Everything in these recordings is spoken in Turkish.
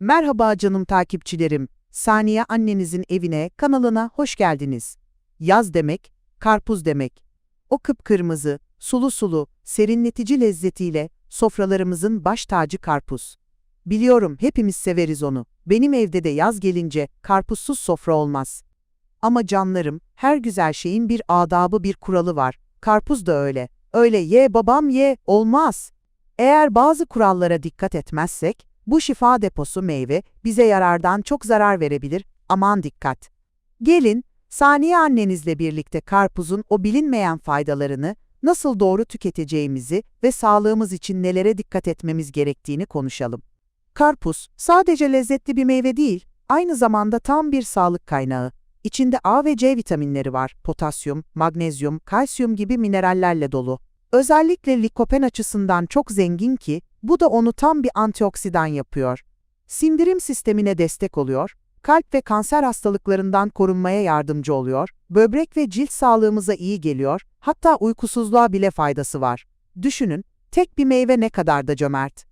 Merhaba canım takipçilerim. Saniye annenizin evine, kanalına hoş geldiniz. Yaz demek, karpuz demek. O kıpkırmızı, sulu sulu, serinletici lezzetiyle sofralarımızın baş tacı karpuz. Biliyorum hepimiz severiz onu. Benim evde de yaz gelince karpuzsuz sofra olmaz. Ama canlarım, her güzel şeyin bir adabı bir kuralı var. Karpuz da öyle. Öyle ye babam ye, olmaz. Eğer bazı kurallara dikkat etmezsek, bu şifa deposu meyve bize yarardan çok zarar verebilir, aman dikkat. Gelin, Saniye annenizle birlikte karpuzun o bilinmeyen faydalarını, nasıl doğru tüketeceğimizi ve sağlığımız için nelere dikkat etmemiz gerektiğini konuşalım. Karpuz, sadece lezzetli bir meyve değil, aynı zamanda tam bir sağlık kaynağı. İçinde A ve C vitaminleri var, potasyum, magnezyum, kalsiyum gibi minerallerle dolu. Özellikle likopen açısından çok zengin ki, bu da onu tam bir antioksidan yapıyor. Sindirim sistemine destek oluyor, kalp ve kanser hastalıklarından korunmaya yardımcı oluyor, böbrek ve cilt sağlığımıza iyi geliyor, hatta uykusuzluğa bile faydası var. Düşünün, tek bir meyve ne kadar da cömert.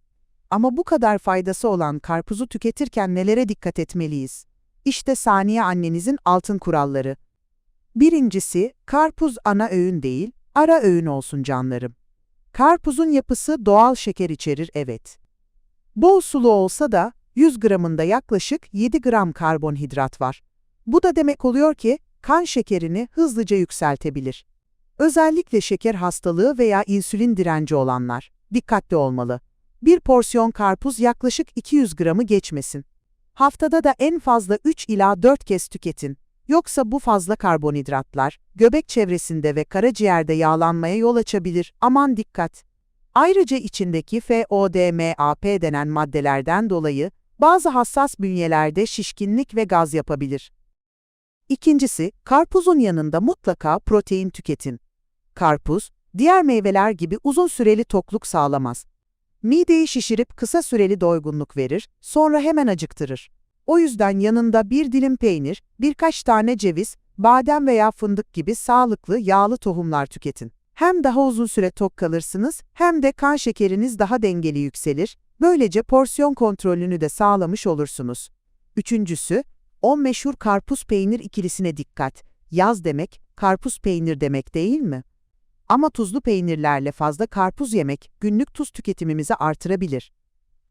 Ama bu kadar faydası olan karpuzu tüketirken nelere dikkat etmeliyiz? İşte Saniye annenizin altın kuralları. Birincisi, karpuz ana öğün değil, ara öğün olsun canlarım. Karpuzun yapısı doğal şeker içerir evet. Bol sulu olsa da 100 gramında yaklaşık 7 gram karbonhidrat var. Bu da demek oluyor ki kan şekerini hızlıca yükseltebilir. Özellikle şeker hastalığı veya insülin direnci olanlar dikkatli olmalı. Bir porsiyon karpuz yaklaşık 200 gramı geçmesin. Haftada da en fazla 3 ila 4 kez tüketin. Yoksa bu fazla karbonhidratlar, göbek çevresinde ve karaciğerde yağlanmaya yol açabilir. Aman dikkat! Ayrıca içindeki FODMAP denen maddelerden dolayı bazı hassas bünyelerde şişkinlik ve gaz yapabilir. İkincisi, karpuzun yanında mutlaka protein tüketin. Karpuz, diğer meyveler gibi uzun süreli tokluk sağlamaz. Mideyi şişirip kısa süreli doygunluk verir, sonra hemen acıktırır. O yüzden yanında bir dilim peynir, birkaç tane ceviz, badem veya fındık gibi sağlıklı yağlı tohumlar tüketin. Hem daha uzun süre tok kalırsınız hem de kan şekeriniz daha dengeli yükselir, böylece porsiyon kontrolünü de sağlamış olursunuz. Üçüncüsü, o meşhur karpuz peynir ikilisine dikkat. Yaz demek, karpuz peynir demek değil mi? Ama tuzlu peynirlerle fazla karpuz yemek günlük tuz tüketimimizi artırabilir.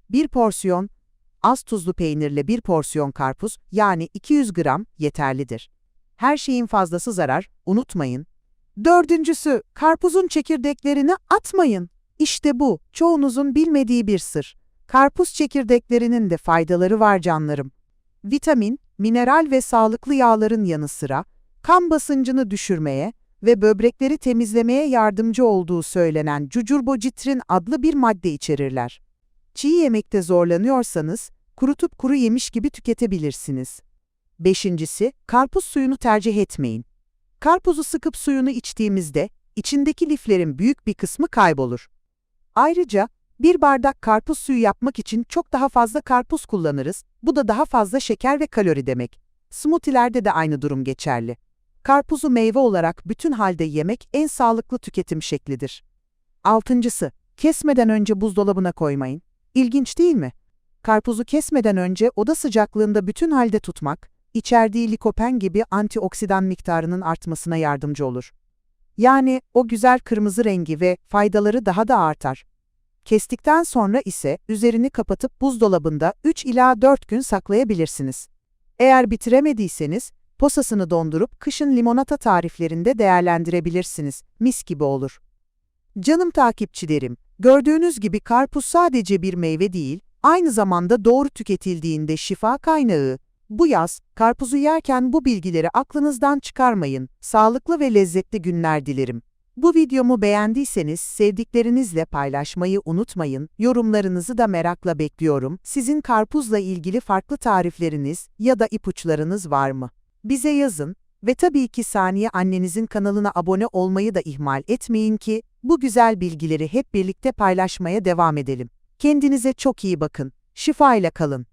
Bir porsiyon, az tuzlu peynirle bir porsiyon karpuz yani 200 gram yeterlidir. Her şeyin fazlası zarar, unutmayın. Dördüncüsü, karpuzun çekirdeklerini atmayın. İşte bu, çoğunuzun bilmediği bir sır. Karpuz çekirdeklerinin de faydaları var canlarım. Vitamin, mineral ve sağlıklı yağların yanı sıra, kan düşürmeye ve böbrekleri temizlemeye yardımcı olduğu söylenen cucurbocitrin adlı bir madde içerirler. Çiğ yemekte zorlanıyorsanız, kurutup kuru yemiş gibi tüketebilirsiniz. Beşincisi, karpuz suyunu tercih etmeyin. Karpuzu sıkıp suyunu içtiğimizde, içindeki liflerin büyük bir kısmı kaybolur. Ayrıca, bir bardak karpuz suyu yapmak için çok daha fazla karpuz kullanırız, bu da daha fazla şeker ve kalori demek. Smoothie'lerde de aynı durum geçerli. Karpuzu meyve olarak bütün halde yemek en sağlıklı tüketim şeklidir. Altıncısı, kesmeden önce buzdolabına koymayın. İlginç değil mi? Karpuzu kesmeden önce oda sıcaklığında bütün halde tutmak, içerdiği likopen gibi antioksidan miktarının artmasına yardımcı olur. Yani o güzel kırmızı rengi ve faydaları daha da artar. Kestikten sonra ise üzerini kapatıp buzdolabında 3 ila 4 gün saklayabilirsiniz. Eğer bitiremediyseniz, posasını dondurup kışın limonata tariflerinde değerlendirebilirsiniz. Mis gibi olur. Canım takipçilerim, gördüğünüz gibi karpuz sadece bir meyve değil, aynı zamanda doğru tüketildiğinde şifa kaynağı. Bu yaz, karpuzu yerken bu bilgileri aklınızdan çıkarmayın. Sağlıklı ve lezzetli günler dilerim. Bu videomu beğendiyseniz sevdiklerinizle paylaşmayı unutmayın, yorumlarınızı da merakla bekliyorum. Sizin karpuzla ilgili farklı tarifleriniz ya da ipuçlarınız var mı? Bize yazın ve tabii ki Saniye annenizin kanalına abone olmayı da ihmal etmeyin ki bu güzel bilgileri hep birlikte paylaşmaya devam edelim. Kendinize çok iyi bakın, şifa ile kalın.